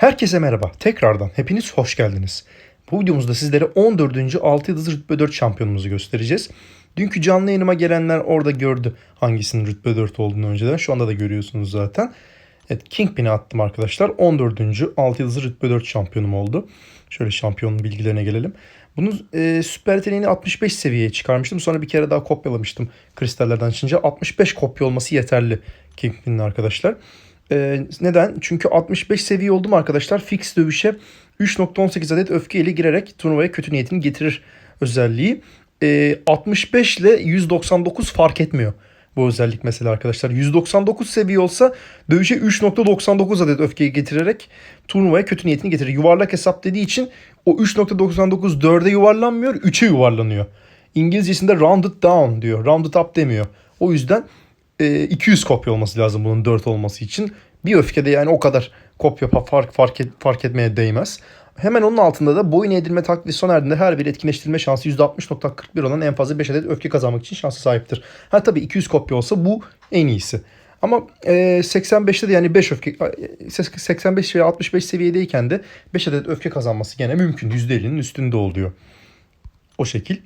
Herkese merhaba. Tekrardan hepiniz hoş geldiniz. Bu videomuzda sizlere 14. 6 yıldız rütbe 4 şampiyonumuzu göstereceğiz. Dünkü canlı yayınıma gelenler orada gördü hangisinin rütbe 4 olduğunu önceden. Şu anda da görüyorsunuz zaten. Evet Kingpin'i attım arkadaşlar. 14. 6 yıldız rütbe 4 şampiyonum oldu. Şöyle şampiyonun bilgilerine gelelim. Bunun e, süper yeteneğini 65 seviyeye çıkarmıştım. Sonra bir kere daha kopyalamıştım kristallerden açınca. 65 kopya olması yeterli Kingpin'in arkadaşlar. Ee, neden? Çünkü 65 seviye oldum arkadaşlar. Fix dövüşe 3.18 adet öfke ile girerek turnuvaya kötü niyetini getirir özelliği. Ee, 65 ile 199 fark etmiyor bu özellik mesela arkadaşlar. 199 seviye olsa dövüşe 3.99 adet öfkeyi getirerek turnuvaya kötü niyetini getirir. Yuvarlak hesap dediği için o 3.99 4'e yuvarlanmıyor 3'e yuvarlanıyor. İngilizcesinde rounded down diyor. Rounded up demiyor. O yüzden e, 200 kopya olması lazım bunun 4 olması için. Bir öfkede yani o kadar kopya fark fark, et, fark etmeye değmez. Hemen onun altında da boyun eğdirme taklidi sona erdiğinde her bir etkinleştirme şansı %60.41 olan en fazla 5 adet öfke kazanmak için şansı sahiptir. Ha tabii 200 kopya olsa bu en iyisi. Ama e, 85'te de yani 5 öfke 85 veya 65 seviyedeyken de 5 adet öfke kazanması gene mümkün. %50'nin üstünde oluyor. O şekil.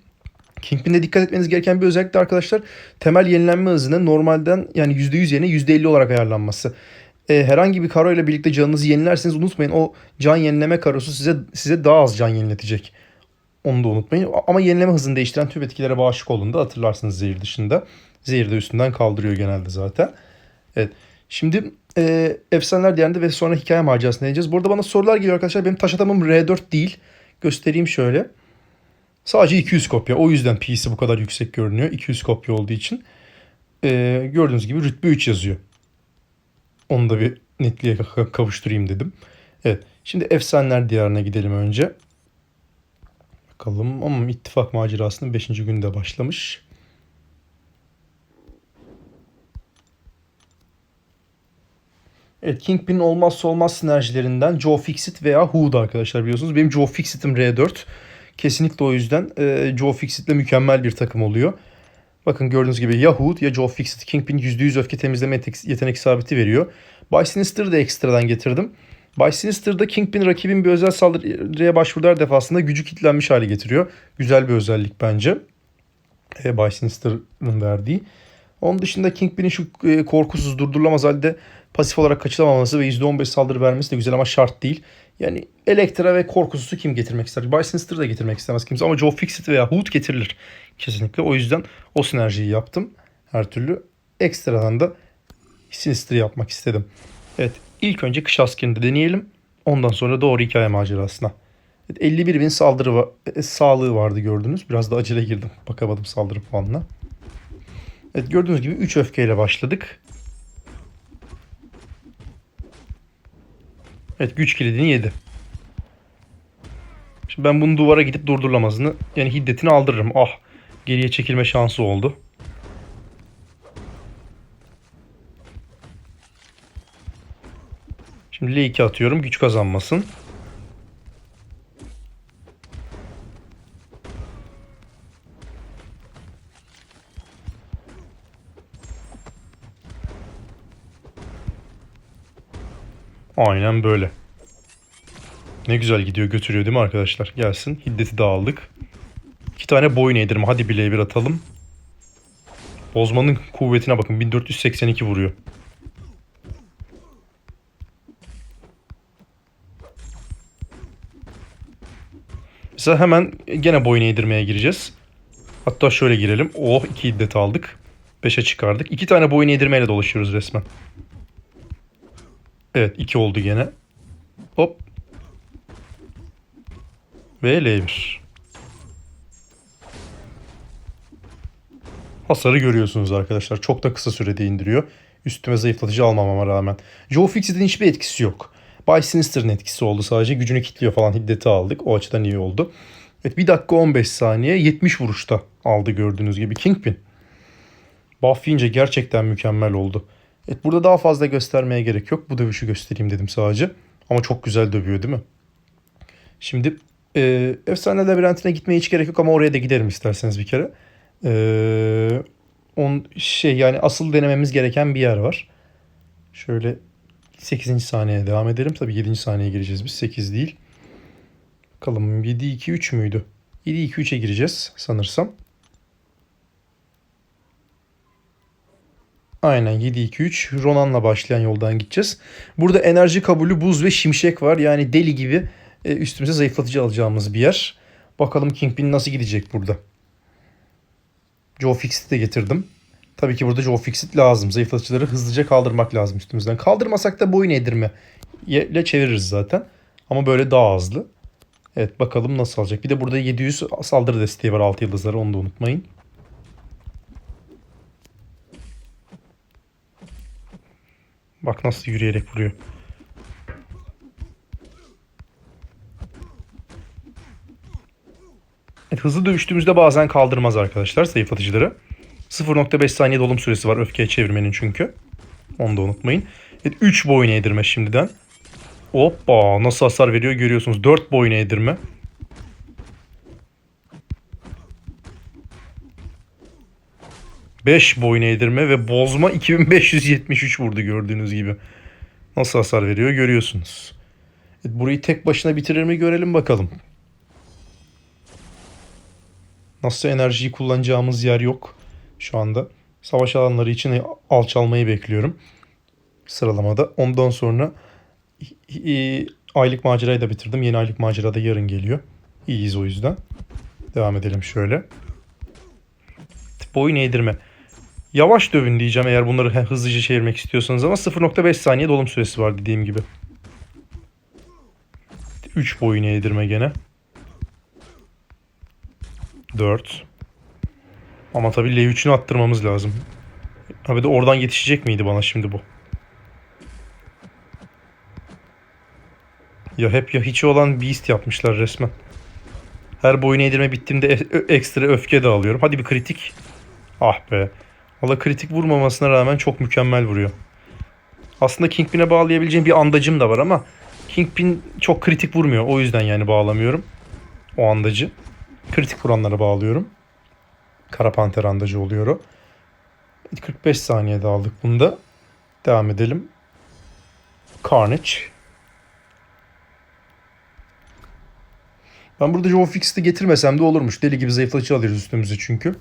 Kingpin'de dikkat etmeniz gereken bir özellik de arkadaşlar temel yenilenme hızının normalden yani %100 yerine %50 olarak ayarlanması. E, herhangi bir karo ile birlikte canınızı yenilerseniz unutmayın o can yenileme karosu size size daha az can yeniletecek. Onu da unutmayın. Ama yenileme hızını değiştiren tüm etkilere bağışık olduğunda hatırlarsınız zehir dışında. Zehir de üstünden kaldırıyor genelde zaten. Evet. Şimdi e, Efsaneler Diyarı'nda ve sonra hikaye macerasına deneyeceğiz. Burada bana sorular geliyor arkadaşlar. Benim taş adamım R4 değil. Göstereyim şöyle. Sadece 200 kopya. O yüzden P'si bu kadar yüksek görünüyor. 200 kopya olduğu için. Ee, gördüğünüz gibi rütbe 3 yazıyor. Onu da bir netliğe kavuşturayım dedim. Evet. Şimdi Efsaneler Diyarı'na gidelim önce. Bakalım ama ittifak macerasının 5. günde başlamış. Evet Kingpin'in olmazsa olmaz sinerjilerinden Joe Fixit veya Hood arkadaşlar biliyorsunuz. Benim Joe Fixit'im R4. Kesinlikle o yüzden e, Joe Fixit'le mükemmel bir takım oluyor. Bakın gördüğünüz gibi ya Hood ya Joe Fixit Kingpin %100 öfke temizleme yetenek sabiti veriyor. By Sinister'ı da ekstradan getirdim. By Sinister'da Kingpin rakibin bir özel saldırıya başvurduğu defasında gücü kilitlenmiş hale getiriyor. Güzel bir özellik bence. E, By Sinister'ın verdiği. Onun dışında Kingpin'in şu e, korkusuz durdurulamaz halde pasif olarak kaçılamaması ve %15 saldırı vermesi de güzel ama şart değil. Yani Elektra ve Korkusuz'u kim getirmek ister? By Sinister da getirmek istemez kimse ama Joe Fixit veya Hood getirilir kesinlikle. O yüzden o sinerjiyi yaptım. Her türlü ekstradan da Sinister yapmak istedim. Evet ilk önce kış askerini deneyelim. Ondan sonra doğru hikaye macerasına. Evet, 51 bin saldırı va- e, sağlığı vardı gördünüz. Biraz da acele girdim. Bakamadım saldırı puanına. Evet gördüğünüz gibi 3 öfkeyle başladık. Evet güç kilidini yedi. Şimdi ben bunu duvara gidip durdurulamazını yani hiddetini aldırırım. Ah geriye çekilme şansı oldu. Şimdi L2 atıyorum güç kazanmasın. Aynen böyle. Ne güzel gidiyor götürüyor değil mi arkadaşlar? Gelsin. Hiddeti de aldık. İki tane boyun eğdirme. Hadi bile bir atalım. Bozmanın kuvvetine bakın. 1482 vuruyor. Mesela hemen gene boyun eğdirmeye gireceğiz. Hatta şöyle girelim. Oh iki hiddet aldık. 5'e çıkardık. İki tane boyun eğdirmeyle dolaşıyoruz resmen. Evet 2 oldu gene. Hop. Ve L1. Hasarı görüyorsunuz arkadaşlar. Çok da kısa sürede indiriyor. Üstüme zayıflatıcı almamama rağmen. Joe Fixit'in hiçbir etkisi yok. By Sinister'ın etkisi oldu sadece. Gücünü kilitliyor falan hiddeti aldık. O açıdan iyi oldu. Evet 1 dakika 15 saniye 70 vuruşta aldı gördüğünüz gibi Kingpin. Buff gerçekten mükemmel oldu. Evet burada daha fazla göstermeye gerek yok. Bu dövüşü göstereyim dedim sadece. Ama çok güzel dövüyor değil mi? Şimdi e, Efsane Labirentine gitmeye hiç gerek yok ama oraya da giderim isterseniz bir kere. E, on, şey yani asıl denememiz gereken bir yer var. Şöyle 8. saniyeye devam edelim. Tabii 7. saniyeye gireceğiz biz. 8 değil. Bakalım 7-2-3 müydü? 7-2-3'e gireceğiz sanırsam. Aynen 7-2-3 Ronan'la başlayan yoldan gideceğiz. Burada enerji kabulü buz ve şimşek var. Yani deli gibi e, üstümüze zayıflatıcı alacağımız bir yer. Bakalım Kingpin nasıl gidecek burada. Joe Fixit'i de getirdim. Tabii ki burada Joe Fixit lazım. Zayıflatıcıları hızlıca kaldırmak lazım üstümüzden. Kaldırmasak da boyun eğdirme ile çeviririz zaten. Ama böyle daha hızlı. Evet bakalım nasıl alacak. Bir de burada 700 saldırı desteği var 6 yıldızları onu da unutmayın. Bak nasıl yürüyerek vuruyor. Evet, hızlı dövüştüğümüzde bazen kaldırmaz arkadaşlar zayıflatıcıları. 0.5 saniye dolum süresi var öfkeye çevirmenin çünkü. Onu da unutmayın. Evet 3 boyun eğdirme şimdiden. Hoppa nasıl hasar veriyor görüyorsunuz. 4 boyun eğdirme. Beş boyun eğdirme ve bozma 2573 vurdu gördüğünüz gibi. Nasıl hasar veriyor görüyorsunuz. Burayı tek başına bitirir mi görelim bakalım. Nasıl enerjiyi kullanacağımız yer yok şu anda. Savaş alanları için alçalmayı bekliyorum sıralamada. Ondan sonra aylık macerayı da bitirdim. Yeni aylık macera da yarın geliyor. İyiyiz o yüzden. Devam edelim şöyle. Boyun eğdirme. Yavaş dövün diyeceğim eğer bunları hızlıca çevirmek istiyorsanız ama 0.5 saniye dolum süresi var dediğim gibi. 3 boyun eğdirme gene. 4. Ama tabii L3'ünü attırmamız lazım. Abi de oradan yetişecek miydi bana şimdi bu? Ya hep ya hiç olan Beast yapmışlar resmen. Her boyun eğdirme bittiğimde e- ekstra öfke de alıyorum. Hadi bir kritik. Ah be. Valla kritik vurmamasına rağmen çok mükemmel vuruyor. Aslında Kingpin'e bağlayabileceğim bir andacım da var ama Kingpin çok kritik vurmuyor. O yüzden yani bağlamıyorum. O andacı. Kritik vuranlara bağlıyorum. Kara Panter andacı oluyor o. 45 saniyede aldık bunu da. Devam edelim. Carnage. Ben burada Joe Fix'i getirmesem de olurmuş. Deli gibi zayıflatıcı alıyoruz üstümüze çünkü.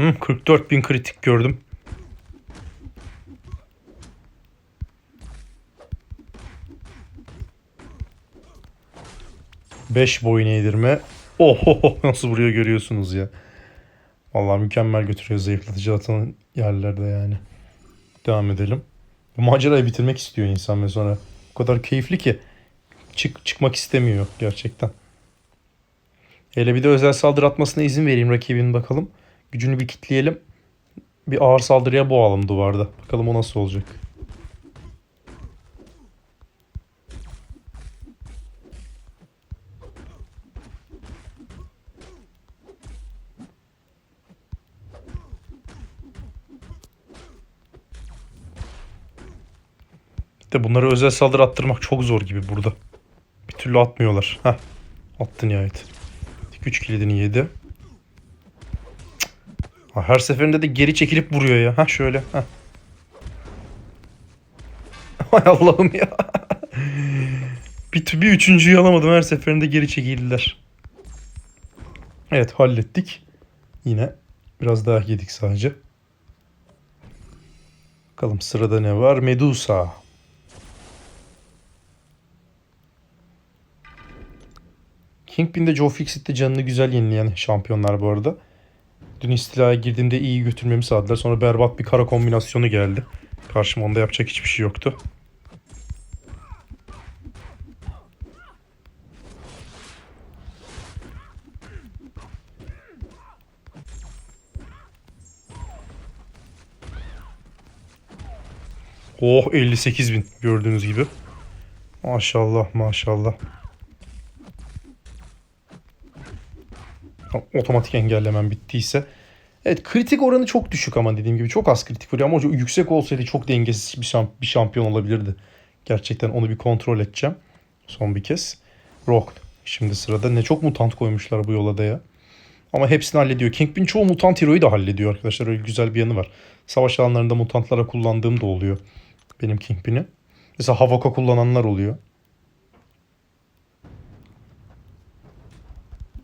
Hı, 44 bin kritik gördüm. Beş boyun eğdirme. Oho nasıl vuruyor görüyorsunuz ya. Vallahi mükemmel götürüyor zayıflatıcı atan yerlerde yani. Devam edelim. Bu macerayı bitirmek istiyor insan ve sonra o kadar keyifli ki çık çıkmak istemiyor gerçekten. Hele bir de özel saldırı atmasına izin vereyim rakibin bakalım. Gücünü bir kitleyelim. Bir ağır saldırıya boğalım duvarda. Bakalım o nasıl olacak. De bunları özel saldırı attırmak çok zor gibi burada. Bir türlü atmıyorlar. Heh. Attı nihayet. Güç kilidini yedi. Her seferinde de geri çekilip vuruyor ya. Ha şöyle. Ha. Hay Allah'ım ya. bir, bir üçüncüyü alamadım. Her seferinde geri çekildiler. Evet hallettik. Yine biraz daha yedik sadece. Bakalım sırada ne var? Medusa. Kingpin'de Joe Fixit'te canını güzel yenileyen şampiyonlar bu arada. Dün istilaya girdiğimde iyi götürmemi sağladılar. Sonra berbat bir kara kombinasyonu geldi. Karşıma onda yapacak hiçbir şey yoktu. Oh 58 bin gördüğünüz gibi. Maşallah maşallah. Otomatik engellemem bittiyse Evet kritik oranı çok düşük ama dediğim gibi çok az kritik vuruyor ama o yüksek olsaydı çok dengesiz bir, şamp- bir şampiyon olabilirdi. Gerçekten onu bir kontrol edeceğim. Son bir kez. Rock. Şimdi sırada ne çok mutant koymuşlar bu yola da ya. Ama hepsini hallediyor. Kingpin çoğu mutant hero'yu da hallediyor arkadaşlar. Öyle güzel bir yanı var. Savaş alanlarında mutantlara kullandığım da oluyor. Benim Kingpin'i. Mesela Havok'a kullananlar oluyor.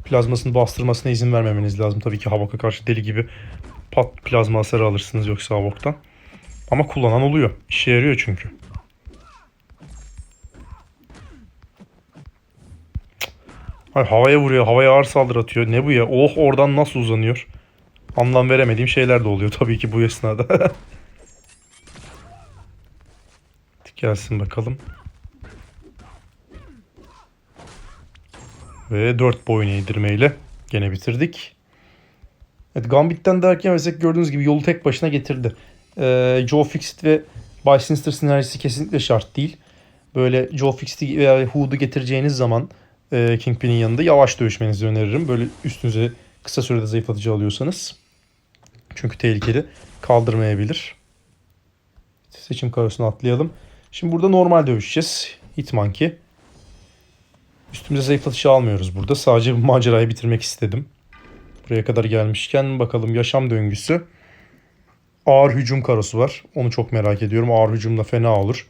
Plazmasını bastırmasına izin vermemeniz lazım. Tabii ki Havok'a karşı deli gibi pat plazma hasarı alırsınız yoksa Havok'tan. Ama kullanan oluyor. İşe yarıyor çünkü. Ay, havaya vuruyor. Havaya ağır saldırı atıyor. Ne bu ya? Oh oradan nasıl uzanıyor? Anlam veremediğim şeyler de oluyor tabii ki bu esnada. Gelsin bakalım. Ve 4 boyun eğdirmeyle gene bitirdik. Evet Gambit'ten derken mesela gördüğünüz gibi yolu tek başına getirdi. Ee, Joe Fixit ve By Sinister sinerjisi kesinlikle şart değil. Böyle Joe Fixit'i veya Hood'u getireceğiniz zaman e, Kingpin'in yanında yavaş dövüşmenizi öneririm. Böyle üstünüze kısa sürede zayıflatıcı alıyorsanız. Çünkü tehlikeli. Kaldırmayabilir. Seçim karosunu atlayalım. Şimdi burada normal dövüşeceğiz. Hitmonkey. Üstümüze zayıflatıcı almıyoruz burada. Sadece bu macerayı bitirmek istedim. Buraya kadar gelmişken bakalım yaşam döngüsü. Ağır hücum karosu var. Onu çok merak ediyorum. Ağır hücumla fena olur.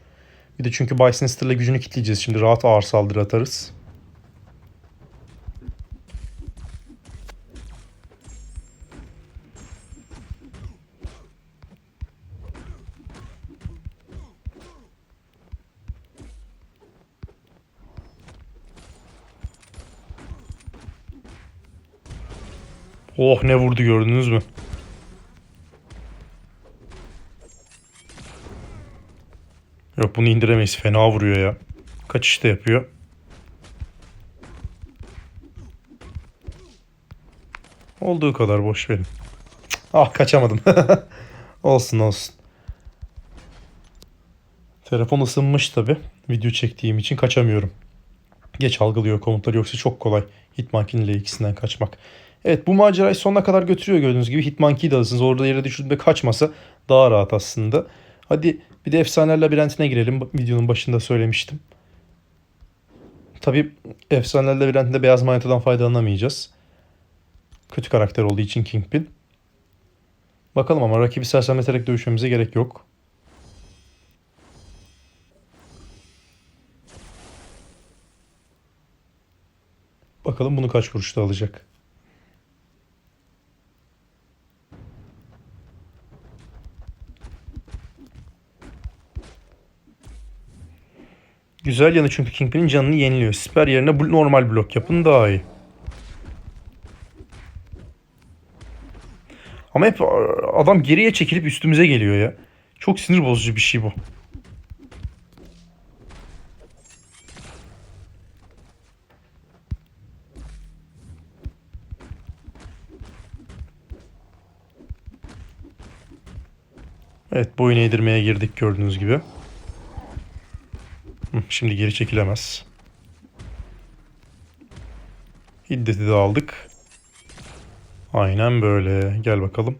Bir de çünkü By Sinister'la gücünü kitleyeceğiz. Şimdi rahat ağır saldırı atarız. Oh ne vurdu gördünüz mü? Yok bunu indiremeyiz. Fena vuruyor ya. Kaçış da yapıyor. Olduğu kadar boş verin. Ah kaçamadım. olsun olsun. Telefon ısınmış tabi. Video çektiğim için kaçamıyorum. Geç algılıyor komutları yoksa çok kolay Hitmonkey'in ile ikisinden kaçmak. Evet bu macerayı sonuna kadar götürüyor gördüğünüz gibi. Hitmonkey'i de alırsınız. Orada yere düştüğünde kaçmasa daha rahat aslında. Hadi bir de Efsaneler Labirentine girelim. Videonun başında söylemiştim. Tabi Efsaneler Labirentinde beyaz manitadan faydalanamayacağız. Kötü karakter olduğu için Kingpin. Bakalım ama rakibi sersemleterek dövüşmemize gerek yok. Bakalım bunu kaç vuruşta alacak. Güzel yanı çünkü Kingpin'in canını yeniliyor. Siper yerine normal blok yapın daha iyi. Ama hep adam geriye çekilip üstümüze geliyor ya. Çok sinir bozucu bir şey bu. Evet boyun eğdirmeye girdik gördüğünüz gibi. Şimdi geri çekilemez. Hiddeti de aldık. Aynen böyle. Gel bakalım.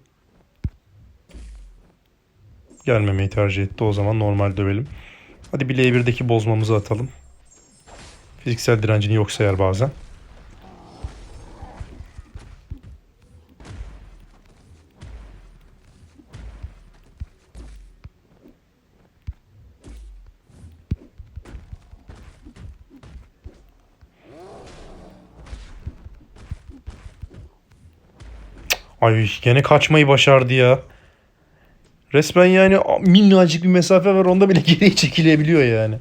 Gelmemeyi tercih etti. O zaman normal dövelim. Hadi bir L1'deki bozmamızı atalım. Fiziksel direncini yok sayar bazen. Ay gene kaçmayı başardı ya. Resmen yani minnacık bir mesafe var onda bile geriye çekilebiliyor yani.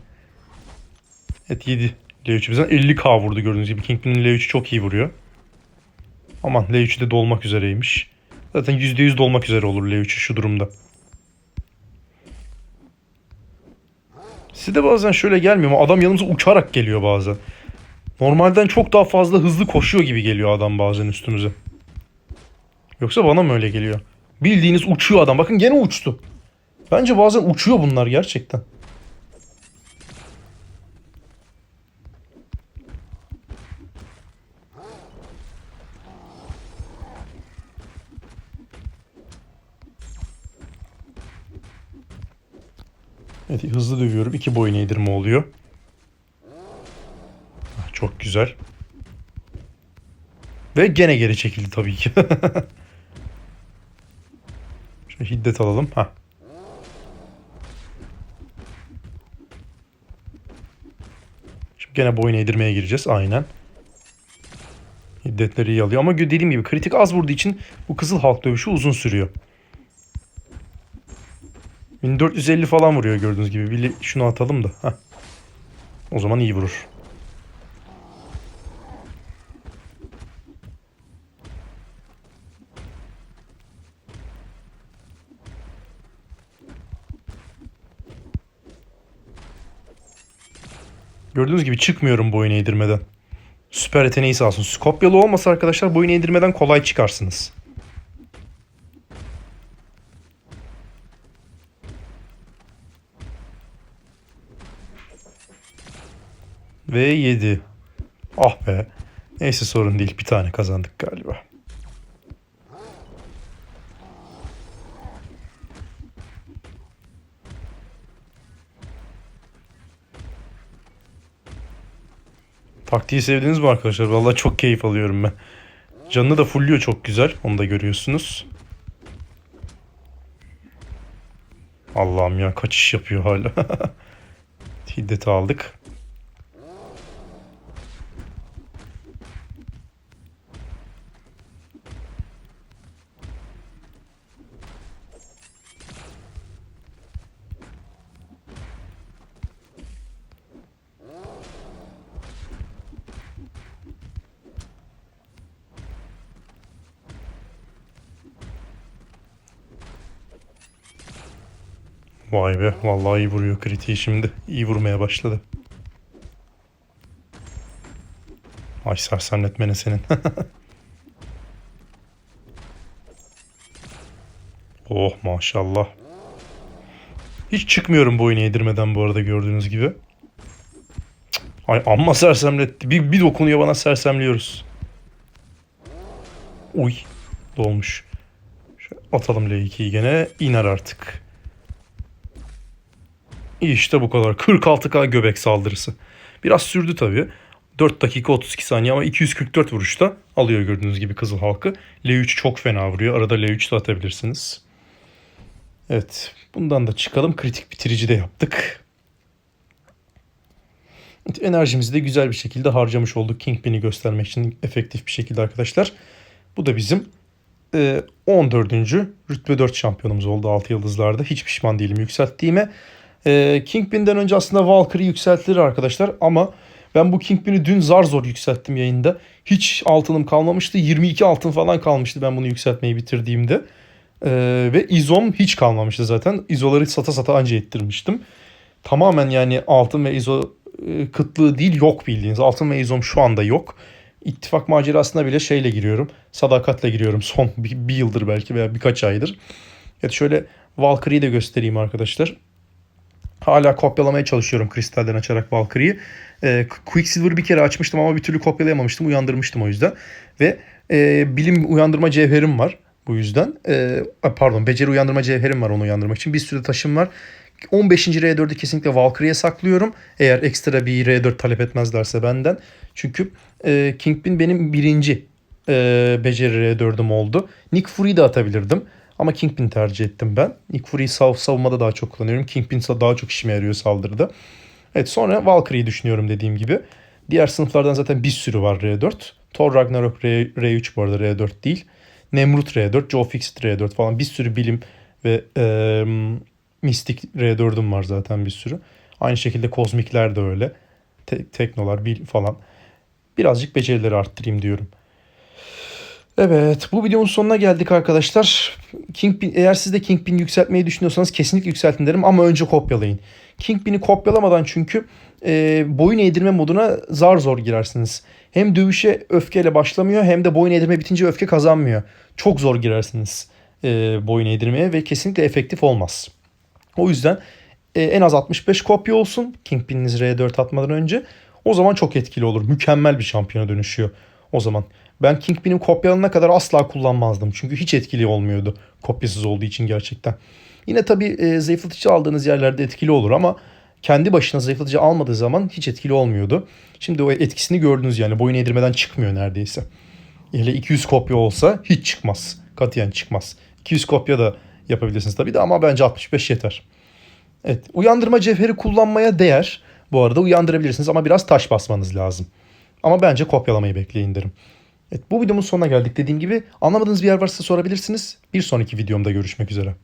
Evet 7. L3 bizden 50k vurdu gördüğünüz gibi. Kingpin'in L3'ü çok iyi vuruyor. Aman L3'ü de dolmak üzereymiş. Zaten %100 dolmak üzere olur L3'ü şu durumda. Size de bazen şöyle gelmiyor ama adam yanımıza uçarak geliyor bazen. Normalden çok daha fazla hızlı koşuyor gibi geliyor adam bazen üstümüze. Yoksa bana mı öyle geliyor? Bildiğiniz uçuyor adam. Bakın gene uçtu. Bence bazen uçuyor bunlar gerçekten. Evet hızlı dövüyorum. İki boyun eğdirme oluyor. Ah, çok güzel. Ve gene geri çekildi tabii ki. Şöyle hiddet alalım. Ha. Şimdi gene boyun eğdirmeye gireceğiz. Aynen. Hiddetleri iyi alıyor. Ama dediğim gibi kritik az vurduğu için bu Kızıl Halk dövüşü uzun sürüyor. 1450 falan vuruyor gördüğünüz gibi. Bir şunu atalım da. Heh. O zaman iyi vurur. Gördüğünüz gibi çıkmıyorum boyun eğdirmeden. Süper yeteneği sağ olsun. Kopyalı olmasa arkadaşlar boyun eğdirmeden kolay çıkarsınız. Ve 7. Ah be. Neyse sorun değil. Bir tane kazandık galiba. Taktiği sevdiniz mi arkadaşlar? Vallahi çok keyif alıyorum ben. Canını da fulluyor çok güzel. Onu da görüyorsunuz. Allah'ım ya kaçış yapıyor hala. Hiddeti aldık. Vay be vallahi iyi vuruyor kritiği şimdi. İyi vurmaya başladı. Ay sersemletmene senin. oh maşallah. Hiç çıkmıyorum boyun yedirmeden bu arada gördüğünüz gibi. Ay amma sersemletti. Bir, bir dokunuyor bana sersemliyoruz. Uy dolmuş. Şöyle atalım L2'yi gene. iner artık. İşte bu kadar. 46k göbek saldırısı. Biraz sürdü tabii. 4 dakika 32 saniye ama 244 vuruşta alıyor gördüğünüz gibi Kızıl Halkı. L3 çok fena vuruyor. Arada L3 de atabilirsiniz. Evet. Bundan da çıkalım. Kritik bitirici de yaptık. Enerjimizi de güzel bir şekilde harcamış olduk. Kingpin'i göstermek için efektif bir şekilde arkadaşlar. Bu da bizim e, 14. rütbe 4 şampiyonumuz oldu 6 yıldızlarda. Hiç pişman değilim yükselttiğime. E, Kingpin'den önce aslında Valkyrie yükseltilir arkadaşlar ama ben bu Kingpin'i dün zar zor yükselttim yayında. Hiç altınım kalmamıştı. 22 altın falan kalmıştı ben bunu yükseltmeyi bitirdiğimde. E, ve izom hiç kalmamıştı zaten. İzoları sata sata anca ettirmiştim. Tamamen yani altın ve izo e, kıtlığı değil yok bildiğiniz. Altın ve izom şu anda yok. İttifak macerasına bile şeyle giriyorum. Sadakatle giriyorum son bir, bir yıldır belki veya birkaç aydır. Evet şöyle Valkyrie'yi de göstereyim arkadaşlar. Hala kopyalamaya çalışıyorum kristalden açarak Valkyrie'yi. Ee, Quicksilver'ı bir kere açmıştım ama bir türlü kopyalayamamıştım. Uyandırmıştım o yüzden. Ve e, bilim uyandırma cevherim var bu yüzden. E, pardon beceri uyandırma cevherim var onu uyandırmak için. Bir sürü taşım var. 15. R4'ü kesinlikle Valkyrie'ye saklıyorum. Eğer ekstra bir R4 talep etmezlerse benden. Çünkü e, Kingpin benim birinci e, beceri R4'üm oldu. Nick Fury'yi de atabilirdim. Ama Kingpin tercih ettim ben. Nick Fury'yi sav savunmada daha çok kullanıyorum. Kingpin daha çok işime yarıyor saldırıda. Evet sonra Valkyrie'yi düşünüyorum dediğim gibi. Diğer sınıflardan zaten bir sürü var R4. Thor Ragnarok R, R3 bu arada R4 değil. Nemrut R4, Joe Fixit R4 falan bir sürü bilim ve e, mistik R4'üm var zaten bir sürü. Aynı şekilde kozmikler de öyle. Te- teknolar bil falan. Birazcık becerileri arttırayım diyorum. Evet bu videonun sonuna geldik arkadaşlar. Kingpin, eğer siz de Kingpin yükseltmeyi düşünüyorsanız kesinlikle yükseltin derim ama önce kopyalayın. Kingpin'i kopyalamadan çünkü e, boyun eğdirme moduna zar zor girersiniz. Hem dövüşe öfkeyle başlamıyor hem de boyun eğdirme bitince öfke kazanmıyor. Çok zor girersiniz e, boyun eğdirmeye ve kesinlikle efektif olmaz. O yüzden e, en az 65 kopya olsun Kingpin'iniz R4 atmadan önce. O zaman çok etkili olur. Mükemmel bir şampiyona dönüşüyor o zaman. Ben Kingpin'in kopyalanana kadar asla kullanmazdım. Çünkü hiç etkili olmuyordu. Kopyasız olduğu için gerçekten. Yine tabii e, zayıflatıcı aldığınız yerlerde etkili olur ama kendi başına zayıflatıcı almadığı zaman hiç etkili olmuyordu. Şimdi o etkisini gördünüz yani boyun eğdirmeden çıkmıyor neredeyse. Hele 200 kopya olsa hiç çıkmaz. Katiyen çıkmaz. 200 kopya da yapabilirsiniz tabii de ama bence 65 yeter. Evet uyandırma cevheri kullanmaya değer. Bu arada uyandırabilirsiniz ama biraz taş basmanız lazım. Ama bence kopyalamayı bekleyin derim. Evet bu videomun sonuna geldik. Dediğim gibi anlamadığınız bir yer varsa sorabilirsiniz. Bir sonraki videomda görüşmek üzere.